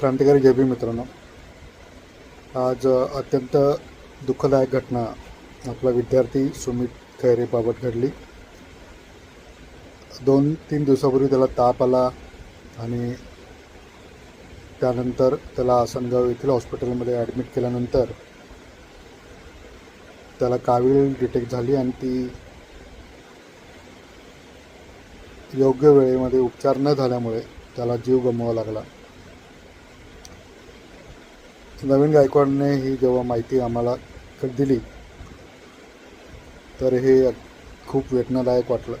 क्रांतिकारी जयबी मित्रांनो. आज अत्यंत दुःखदायक घटना आपला विद्यार्थी सुमित खैरेबाबत घडली. दोन तीन दिवसापूर्वी त्याला ताप आला आणि त्यानंतर त्याला आसनगाव येथील हॉस्पिटलमध्ये ॲडमिट केल्यानंतर त्याला कावीळ डिटेक्ट झाली आणि ती योग्य वेळेमध्ये उपचार न झाल्यामुळे त्याला जीव गमवावा लागला. नवीन गायकवाडने ही जेव्हा माहिती आम्हाला दिली तर हे खूप वेदनादायक वाटलं.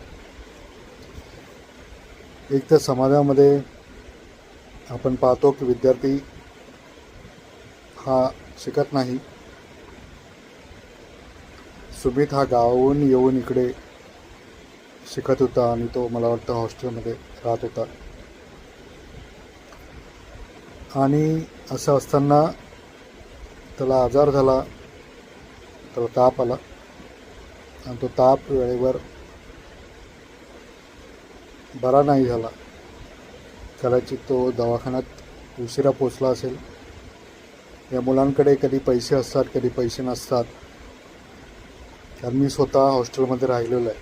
एक तर समाजामध्ये आपण पाहतो की विद्यार्थी हा शिकत नाही. सुमित हा गावाहून येऊन इकडे शिकत होता आणि तो मला वाटतं हॉस्टेलमध्ये राहत होता. आणि असं असताना त्याला आजार झाला त्याला ताप आला. आणि तो ताप वेळेवर बरा नाही झाला. कदाचित तो दवाखान्यात उशिरा पोचला असेल. या मुलांकडे कधी पैसे असतात कधी पैसे नसतात. कारण मी स्वतः हॉस्टेलमध्ये राहिलेलो आहे.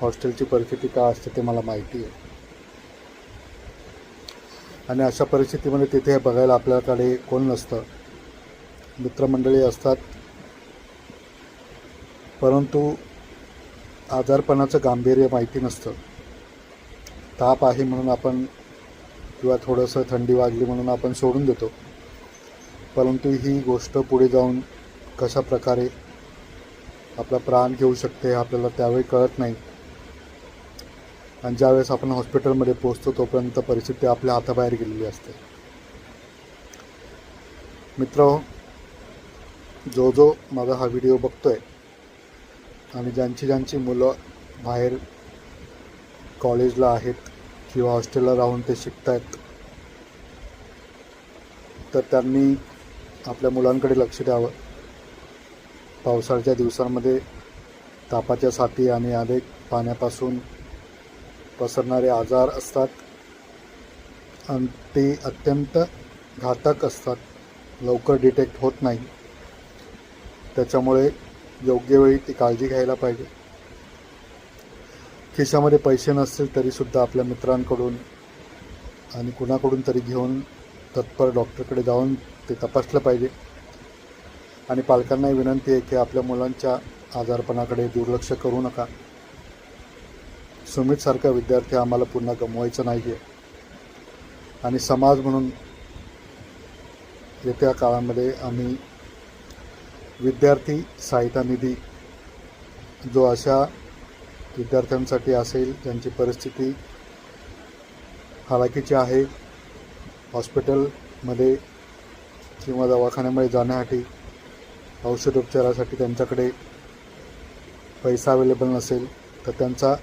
हॉस्टेलची परिस्थिती काय असते ते मला माहिती आहे. आणि अशा परिस्थितीमध्ये तिथे बघायला आपल्याकडे कोण नसतं. मित्रमंडळी असतात. परंतु आजारपणाचं गांभीर्य माहिती नसतं. ताप आहे म्हणून आपण किंवा थोडंसं थंडी वाजली म्हणून आपण सोडून देतो. परंतु ही गोष्ट पुढे जाऊन कशा प्रकारे आपला प्राण घेऊ शकते हे आपल्याला त्यावेळी कळत नाही. आणि ज्यावेळेस आपण हॉस्पिटलमध्ये पोचतो तोपर्यंत परिस्थिती आपल्या हाताबाहेर गेलेली असते. मित्र जो जो माझा हा व्हिडिओ बघतो आहे आणि ज्यांची ज्यांची मुलं बाहेर कॉलेजला आहेत किंवा हॉस्टेलला राहून ते शिकत आहेत तर त्यांनी आपल्या मुलांकडे लक्ष द्यावं. पावसाळ्याच्या दिवसांमध्ये तापाच्या साथी आणि अनेक पाण्यापासून पसरणारे आजार असतात आणि ते अत्यंत घातक असतात. लवकर डिटेक्ट होत नाही. त्याच्यामुळे योग्य वेळी ती काळजी घ्यायला पाहिजे. खिशामध्ये पैसे नसतील तरीसुद्धा आपल्या मित्रांकडून आणि कुणाकडून तरी घेऊन तत्पर डॉक्टरकडे जाऊन ते तपासलं पाहिजे. आणि पालकांनाही विनंती आहे की आपल्या मुलांच्या आजारपणाकडे दुर्लक्ष करू नका. सुमितसारखा विद्यार्थी आम्हाला पुन्हा गमवायचा नाही आहे आणि समाज म्हणून येत्या काळामध्ये आम्ही विद्यार्थी सहायता निधी जो अशा विद्यार्थ्यांसाठी असेल ज्यांची परिस्थिती हालाकीची आहे हॉस्पिटलमध्ये किंवा दवाखान्यामध्ये जाण्यासाठी औषधोपचारासाठी त्यांच्याकडे पैसा अवेलेबल नसेल तर त्यांचा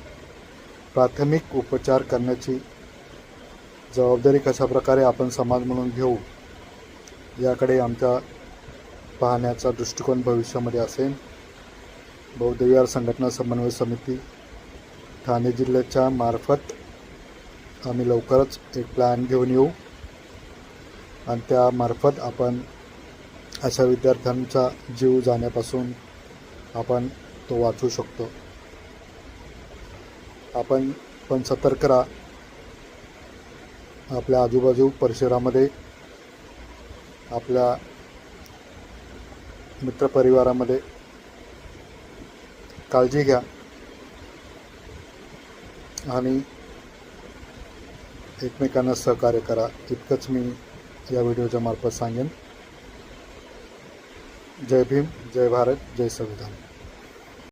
प्राथमिक उपचार करण्याची जबाबदारी कशा प्रकारे आपण समाज म्हणून घेऊ याकडे आमच्या पाहण्याचा दृष्टिकोन भविष्यामध्ये असेल. बौद्धविहार संघटना समन्वय समिती ठाणे जिल्ह्याच्या मार्फत आम्ही लवकरच एक प्लॅन घेऊन येऊ. आणि त्यामार्फत आपण अशा विद्यार्थ्यांचा जीव जाण्यापासून आपण तो वाचवू शकतो. आपण पण सतर्क राहा. आपल्या आजूबाजू परिसरामध्ये आपल्या मित्रपरिवारामध्ये काळजी घ्या. आणि एकमेकांना सहकार्य करा. इतकंच मी या व्हिडिओच्या मार्फत सांगेन. जय भीम जय भारत जय संविधान.